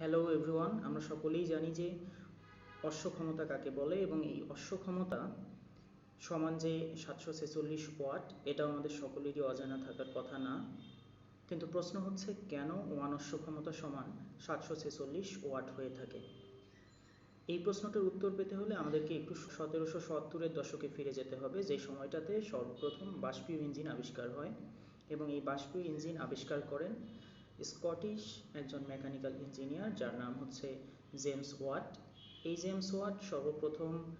Hello everyone আমরা সকলেই জানি যে অশ্ব ক্ষমতা কাকে বলে এবং এই অশ্ব ক্ষমতা সমান যে সাতশো ছেচল্লিশ ওয়াট, এটা আমাদের সকলেরই অজানা থাকার কথা না। কিন্তু প্রশ্ন হচ্ছে, কেন ওয়ান অশ্ব ক্ষমতা সমান সাতশো ছেচল্লিশ ওয়াট হয়ে থাকে? এই প্রশ্নটার উত্তর পেতে হলে আমাদেরকে একটু সতেরোশো সত্তরের দশকে ফিরে যেতে হবে, যে সময়টাতে সর্বপ্রথম বাষ্পীয় ইঞ্জিন আবিষ্কার হয় এবং এই বাষ্পীয় ইঞ্জিন আবিষ্কার করেন স্কটিশ একজন মেকানিক্যাল ইঞ্জিনিয়ার যার নাম হচ্ছে জেমস ওয়াট। এই জেমস ওয়াট সর্বপ্রথম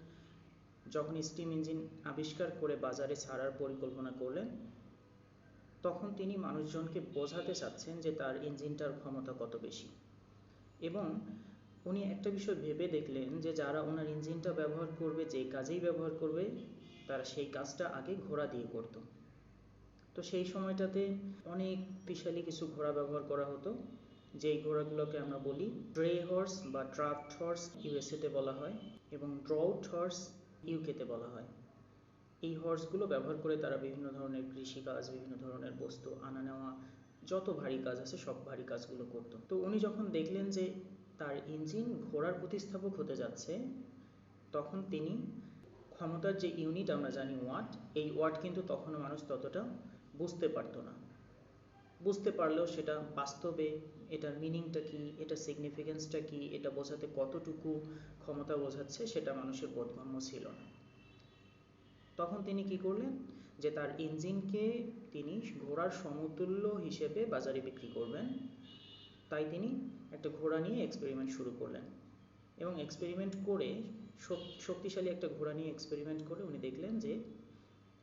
যখন স্টিম ইঞ্জিন আবিষ্কার করে বাজারে ছাড়ার পরিকল্পনা করলেন, তখন তিনি মানুষজনকে বোঝাতে চাচ্ছেন যে তার ইঞ্জিনটার ক্ষমতা কত বেশি। এবং উনি একটা বিষয় ভেবে দেখলেন যে যারা ওনার ইঞ্জিনটা ব্যবহার করবে, যে কাজেই ব্যবহার করবে, তারা সেই কাজটা আগে ঘোড়া দিয়ে করতো। তো সেই সময়টাতে অনেক বিশালী কিছু ঘোড়া ব্যবহার করা হতো। যেই ঘোড়াগুলোকে আমরা বলি ড্রে হর্স বা ড্রাফট হর্স ইউএসএতে বলা হয় এবং ড্রাউট হর্স ইউকেতে বলা হয়। এই হর্সগুলো ব্যবহার করে তারা বিভিন্ন ধরনের কৃষিকাজ, বিভিন্ন ধরনের বস্তু, আনা নেওয়া, যত ভারী কাজ আছে সব ভারী কাজগুলো করতো। তো উনি যখন দেখলেন যে তার ইঞ্জিন ঘোড়ার প্রতিস্থাপক হতে যাচ্ছে, তখন তিনি ক্ষমতার যে ইউনিট আমরা জানি ওয়াট, এই ওয়াট কিন্তু তখনও মানুষ ততটা বুঝতে পারতো না। বুঝতে পারলেও সেটা বাস্তবে এটার মিনিংটা কি, এটা সিগনিফিকেন্সটা কি, এটা বোঝাতে কতটুকু ক্ষমতা বোঝাচ্ছে সেটা মানুষের বোধগম্য ছিল না। তখন তিনি কি করলেন? যে তার ইঞ্জিনকে তিনি ঘোড়ার সমতুল্য হিসেবে বাজারে বিক্রি করবেন। তাই তিনি একটা ঘোড়া নিয়ে এক্সপেরিমেন্ট শুরু করলেন এবং এক্সপেরিমেন্ট করে শক্তিশালী একটা ঘোড়া নিয়ে এক্সপেরিমেন্ট করে উনি দেখলেন যে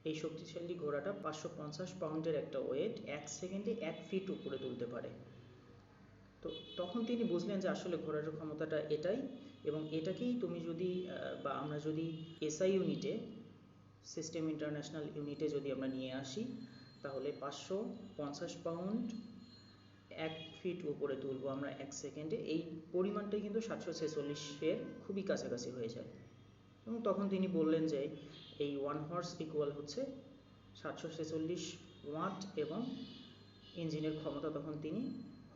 এই শক্তিশালী ঘোড়াটা পাঁচশো পঞ্চাশ পাউন্ডের একটা ওয়েট এক সেকেন্ডে এক ফিট উপরে তুলতে পারে। তো তখন তিনি বুঝলেন যে আসলে ঘোড়ার ক্ষমতাটা এটাই এবং এটাকেই তুমি যদি বা আমরা যদি এসআই ইউনিটে সিস্টেম ইন্টারন্যাশনাল ইউনিটে যদি আমরা নিয়ে আসি, তাহলে পাঁচশো পঞ্চাশ পাউন্ড এক ফিট উপরে তুলবো আমরা এক সেকেন্ডে এই পরিমাণটাই কিন্তু সাতশো ছেচল্লিশের খুবই কাছাকাছি হয়ে যায়। এবং তখন তিনি বললেন যে এই ওয়ান হর্স ইকুয়াল হচ্ছে সাতশো ছেচল্লিশ ওয়াট এবং ইঞ্জিনের ক্ষমতা তখন তিনি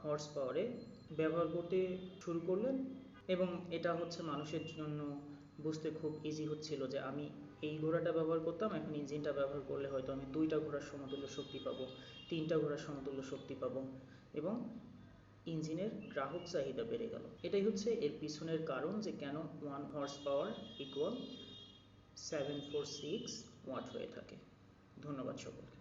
হর্স পাওয়ারে ব্যবহার করতে শুরু করলেন এবং এটা হচ্ছে মানুষের জন্য বুঝতে খুব ইজি হচ্ছিল যে আমি এই ঘোড়াটা ব্যবহার করতাম, এখন ইঞ্জিনটা ব্যবহার করলে হয়তো আমি দুইটা ঘোড়ার সমতুল্য শক্তি পাবো, তিনটা ঘোড়ার সমতুল্য শক্তি পাবো এবং ইঞ্জিনের গ্রাহক চাহিদা বেড়ে গেল। এটাই হচ্ছে এর পিছনের কারণ যে কেন one horse power equal seven four six watt হয়ে থাকে ধন্যবাদ সকলকে।